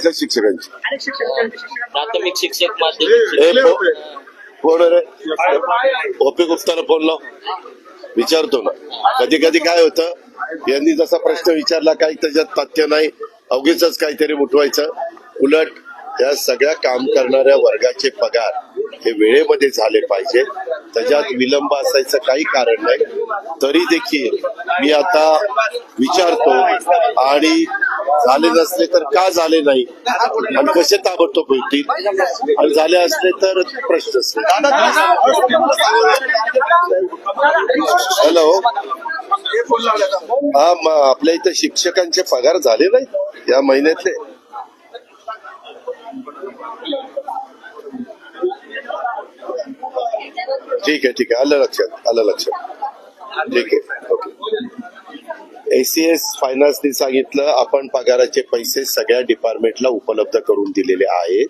कुठल्या शिक्षकांची. प्राथमिक शिक्षक माध्यमिक हे शिक्षक. को- कोण रे. ओपी गुप्ताला फोन लाव. विचारतो ना. कधी कधी काय होतं यांनी जसा प्रश्न विचारला काही त्याच्यात तथ्य नाही. अवघीच काहीतरी उठवायचं. उलट त्या सगळ्या काम करणाऱ्या वर्गाचे पगार हे वेळेमध्ये झाले पाहिजे. त्याच्यात विलंब असायचं काही कारण नाही. तरी देखील मी आता विचारतो आणि झाले नसले तर का झाले नाही? आणि कसे ताबडतोब होतील आणि झाले असले तर प्रश्न हॅलो हा आपल्या इथे शिक्षकांचे पगार झाले नाही या महिन्यातले? ठीक आहे ठीक आहे. आलं लक्षात आलं लक्षात. ठीक आहे. एसीएस फायनान्सने सांगितलं आपण पगाराचे पैसे सगळ्या डिपार्टमेंटला उपलब्ध करून दिलेले आहेत.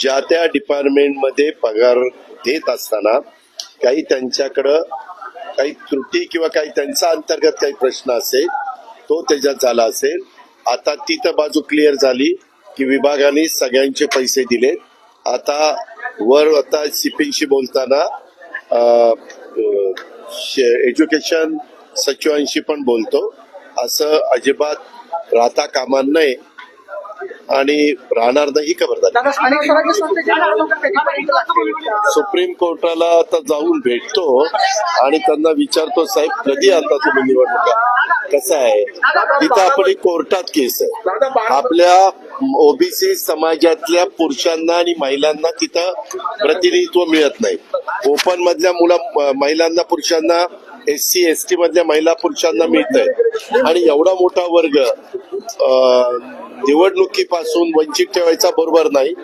ज्या त्या डिपार्टमेंटमध्ये पगार देत असताना काही त्यांच्याकडं काही त्रुटी किंवा काही त्यांचा अंतर्गत काही प्रश्न असेल तो त्याच्यात झाला असेल. आता ती तर बाजू क्लिअर झाली की विभागाने सगळ्यांचे पैसे दिले. आता वर आता सीपीशी बोलताना एज्युकेशन सचिवांशी पण बोलतो. असं अजिबात राहता कामा नये. आणि राहणार नाही? खबरदारी? सुप्रीम कोर्टाला आता जाऊन भेटतो आणि त्यांना विचारतो साहेब कधी आता तुम्ही निवडणुका? कसं आहे? तिथं आपली कोर्टात केस आहे. आपल्या ओबीसी समाजातल्या पुरुषांना आणि महिलांना तिथं प्रतिनिधित्व मिळत नाही. ओपन मधल्या मुला महिलांना पुरुषांना एस सी एस टी मधल्या महिला पुरुषांना मिळत आहे आणि एवढा मोठा वर्ग निवडणुकीपासून वंचित ठेवायचा बरोबर नाही.